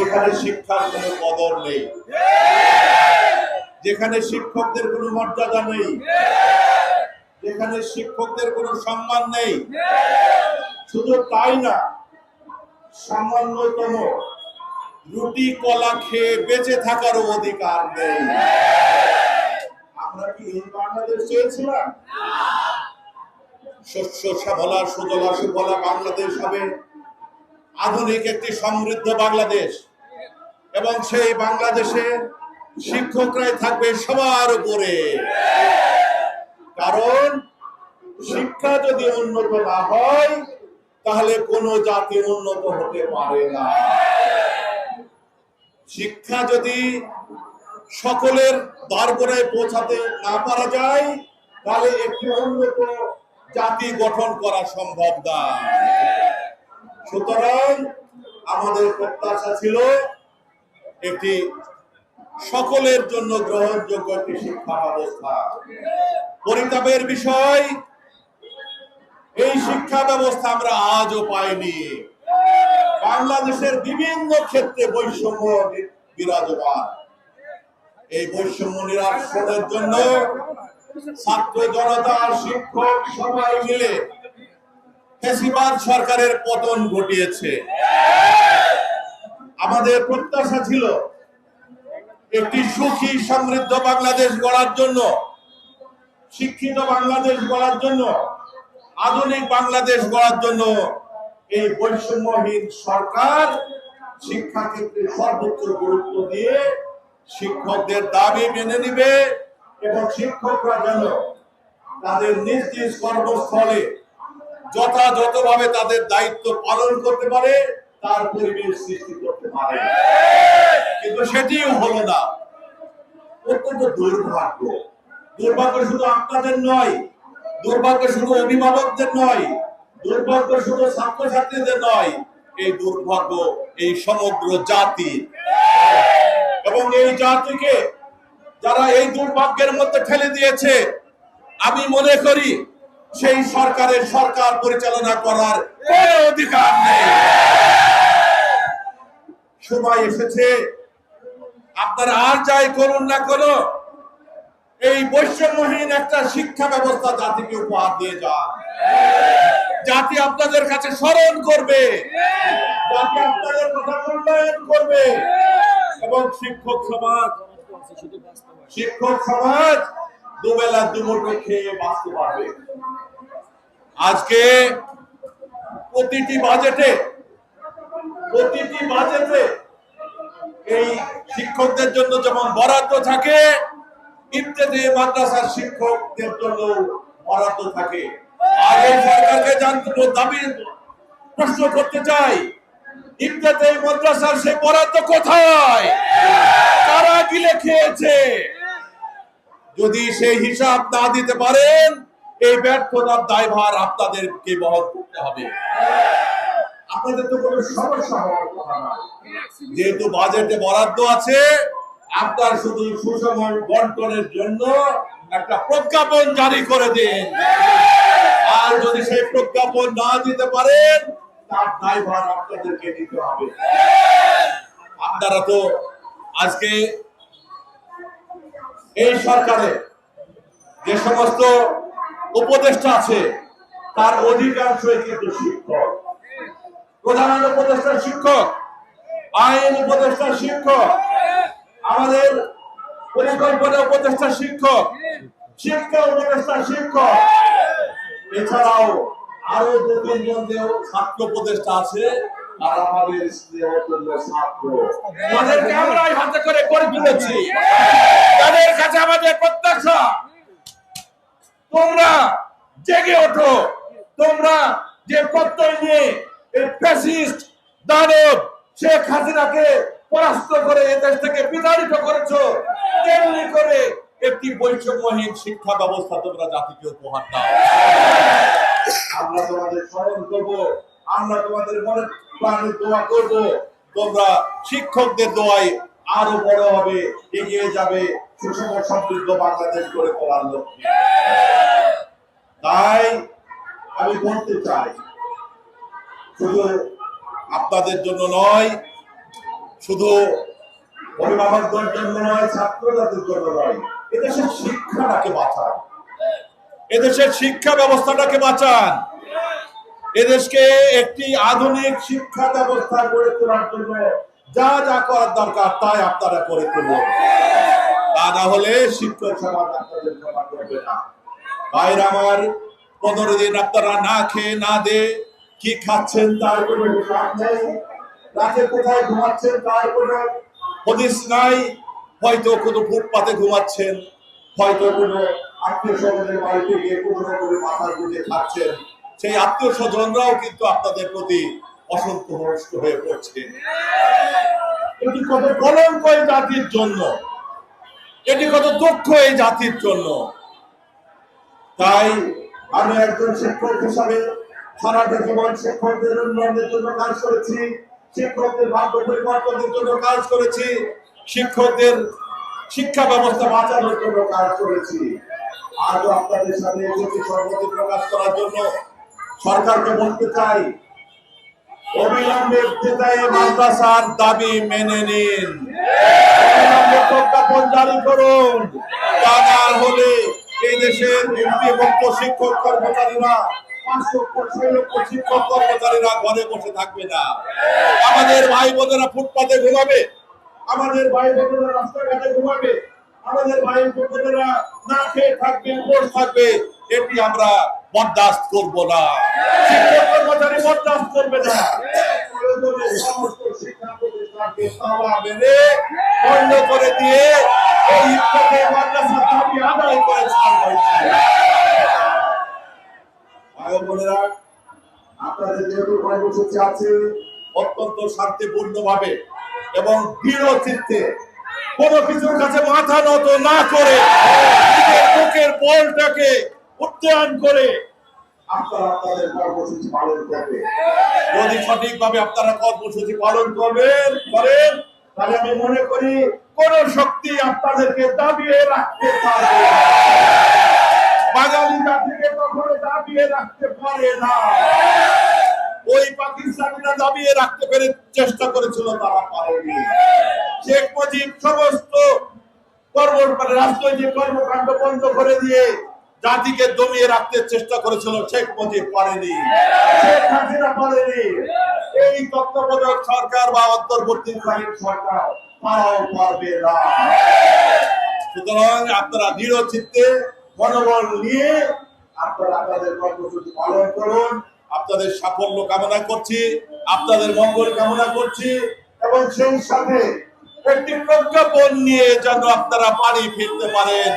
যেখানে শিক্ষার কোনো কদর নেই। যেখানে শিক্ষকদের কোনো মর্যাদা নেই। যেখানে শিক্ষকদের কোনো সম্মান নেই। শুধু তাই না, সামান্যতম রুটি, কলা খেয়ে বেঁচে থাকারও অধিকার নেই। আমরা কি এই বাংলাদেশ চেয়েছিলাম? শস্য শ্যামলা, সুজলা, সুফলা বাংলাদেশ হবে। আধুনিক একটি সমৃদ্ধ বাংলাদেশ। এবং সেই বাংলাদেশে শিক্ষকরাই থাকবে সবার উপরে। কারণ শিক্ষা যদি উন্নত না হয়, তাহলে কোনো জাতি উন্নত হতে পারে না। শিক্ষা যদি সকলের দ্বারগোড়ায় পৌঁছাতে না পারা যায়, তাহলে একটি উন্নত জাতি গঠন করা সম্ভব না। সুতরাং আমাদের প্রত্যাশা ছিল একটি সকলের জন্য গ্রহণযোগ্য একটি শিক্ষা ব্যবস্থা। পরিতাপের বিষয়, এই শিক্ষা ব্যবস্থা আমরা আজও পাইনি। বাংলাদেশের বিভিন্ন ক্ষেত্রে বৈষম্য বিরাজমান। এই বৈষম্য নিরাসনের জন্য ছাত্র জনতা, শিক্ষক সবাই মিলে ফেসিবাদ সরকারের পতন ঘটিয়েছে। আমাদের প্রত্যাশা ছিল একটি সুখী সমৃদ্ধ বাংলাদেশ গড়ার জন্য, শিক্ষিত বাংলাদেশ গড়ার জন্য, আধুনিক বাংলাদেশ গড়ার জন্য এই বৈষম্যহীন সরকার শিক্ষা ক্ষেত্রে সর্বোচ্চ গুরুত্ব দিয়ে শিক্ষকদের দাবি মেনে নিবে এবং শিক্ষকরা যেন তাদের নিজ নিজ কর্মস্থলে যথাযথভাবে তাদের দায়িত্ব পালন করতে পারে তার পরিবেশ সৃষ্টি করতে পারে কিন্তু সেটিও হলো না। অত্যন্ত দুর্ভাগ্য। দুর্ভাগ্য শুধু আপনাদের নয়, দুর্ভাগ্য শুধু অভিভাবকদের নয়, দুর্ভাগ্য শুধু ছাত্রছাত্রীদের নয়, এই দুর্ভাগ্য এই সমগ্র জাতি। এবং এই জাতিকে যারা এই দুর্ভাগ্যের মধ্যে ঠেলে দিয়েছে, আমি মনে করি সেই সরকারের সরকার পরিচালনা করার কোনো অধিকার নেই। সময় এসেছে। আপনারা আর যাই করুন না করো এই বৈষম্যহীন একটা শিক্ষা ব্যবস্থা জাতিকে উপহার দিয়ে যান। জাতি আপনাদের কাছে স্মরণ করবে। জাতি আপনাদের করবে। এবং শিক্ষক সমাজ শিক্ষক সমাজ দুবেলা দুমুঠো খেয়ে বাঁচতে পারবে। আজকে প্রতিটি বাজেটে প্রতিটি বাজেটে এই শিক্ষকদের জন্য যেমন বরাদ্দ থাকে ইত্যাদি মাদ্রাসার শিক্ষকদের জন্য বরাদ্দ থাকে। প্রশ্ন করতে চাই মাদ্রাসার কোথায়? গিলে খেয়েছে যদি সেই হিসাব না দিতে পারেন, এই ব্যর্থতার দায়ভার আপনাদেরকে বহন করতে হবে। আপনাদের তো কোনো সমস্যা হওয়ার কথা না। যেহেতু বাজেটে বরাদ্দ আছে, আপনার শুধু সুষম বন্টনের জন্য একটা প্রজ্ঞাপন জারি করে দিন। আর যদি সেই প্রজ্ঞাপন না দিতে পারেন, তার আপনাদেরকে হবে। আপনারা তো আজকে এই সরকারে যে সমস্ত উপদেষ্টা আছে, তার অধিকাংশই কিন্তু শিক্ষক। প্রধান উপদেষ্টা শিক্ষক, আইন উপদেষ্টা শিক্ষক, আমাদের পরিকল্পনা উপদেষ্টা শিক্ষক, শিক্ষা উপদেষ্টা শিক্ষক। এছাড়াও আরও দু তিনজন ছাত্র উপদেষ্টা আছে তোমরা জেগে ওঠো, তোমরা যে প্রত্যয় নিয়ে শেখ হাসিনাকে পরাস্ত করে থেকে বিতাড়িত করেছ। তেমনি করে একটি বৈষম্যহীন শিক্ষা ব্যবস্থা তোমরা জাতিকে উপহার দাও। আমরা তোমাদের স্মরণ আমরা তোমাদের মনে প্রাণে দোয়া করব। তোমরা শিক্ষকদের দোয়ায় আরও বড় হবে, এগিয়ে যাবে সুষম সমৃদ্ধ বাংলাদেশ গড়ে তোলার লক্ষ্যে। তাই আমি বলতে চাই শুধু আপনাদের জন্য নয়, শুধু অভিভাবকদের জন্য নয় ছাত্রদের জন্য নয়, এদেশের শিক্ষাটাকে বাঁচান। এদেশের শিক্ষা ব্যবস্থাটাকে বাঁচান। এদেশকে একটি আধুনিক শিক্ষা ব্যবস্থা গড়ে তোলার জন্য যা যা করার দরকার তাই আপনারা করে তুলুন। তা না হলে শিক্ষক সমাজ আপনাদের করবে না। ভাইরা আমার, পনেরো দিন আপনারা না খেয়ে না দে কি খাচ্ছেন তার কোনো হিসাব নেই? রাতে কোথায় ঘুমাচ্ছেন তার কোনো হদিস নাই? হয়তো কোনো ফুটপাতে ঘুমাচ্ছেন, হয়তো কোনো আত্মীয় স্বজনের বাড়িতে গিয়ে কোনো রকমের মাথা গুঁজে খাচ্ছেন। সেই আত্মীয় স্বজনরাও কিন্তু আপনাদের প্রতি অসন্তুষ্ট হয়ে পড়ছে। এটি কত কলঙ্ক এই জাতির জন্য। এটি কত দুঃখ এই জাতির জন্য। তাই আমি একজন শিক্ষক হিসাবে শিক্ষকদের শিক্ষা ব্যবস্থা বাঁচানোর জন্য কাজ করেছি। আজও আপনাদের সামনে এসেছি সর্বতি প্রকাশ করার জন্য সরকারকে বলতে চাই, অবিলম্বে দাবি মেনে নিন। করুন। এই দেশের শিক্ষক কর্মচারীরা শিক্ষক কর্মচারীরা ঘরে বসে থাকবে না। আমাদের ভাই বোনেরা ফুটপাতে ঘুমাবে। আমাদের ভাই বোনেরা রাস্তাঘাটে ঘুমাবে। আমাদের ভাই বোনেরা না খেয়ে থাকবে উপোস থাকবে, এটি আমরা বরদাস্ত করব না। শিক্ষক কর্মচারী বরদাস্ত করবে না। সমস্ত শিক্ষা প্রতিষ্ঠানকে বন্ধ করে দিয়ে এই ইফতারের মাদ্রাসার দাবি আদায় করে ছাড় হয়েছে ভাই ও বোনেরা আপনাদের যেহেতু কর্মসূচি আছে অত্যন্ত শান্তিপূর্ণ ভাবে এবং দৃঢ় চিত্তে। কিছুর কাছে মাথা নত না করে বুকের বলটাকে করে আপনারা আপনাদের কর্মসূচি পালন যদি সঠিকভাবে আপনারা কর্মসূচি পালন করবেন, করেন, তাহলে আমি মনে করি কোন শক্তি আপনাদেরকে দাবিয়ে রাখতে পারবে দাবিয়ে রাখতে পারে না। ওই পাকিস্তানিরা দাবিয়ে রাখতে পেরে চেষ্টা করেছিল, তারা পারেনি। শেখ মুজিব সমস্ত মানে রাজনৈতিক কর্মকাণ্ড বন্ধ করে দিয়ে জাতিকে দমিয়ে রাখতে চেষ্টা করেছিল, শেখ মুজিব পারেনি। শেখ হাসিনা পারেনি। এই তত্ত্বাবধায়ক সরকার বা অন্তর্বর্তীকালীন সরকার তারাও পারবে না। সুতরাং আপনারা দৃঢ় চিত্তে মনোবল নিয়ে আপনারা আপনাদের কর্মসূচি পালন করুন, আপনাদের সাফল্য কামনা করছি, আপনাদের মঙ্গল কামনা করছি, এবং সেই সাথে একটি প্রজ্ঞাপন নিয়ে যেন আপনারা বাড়ি ফিরতে পারেন।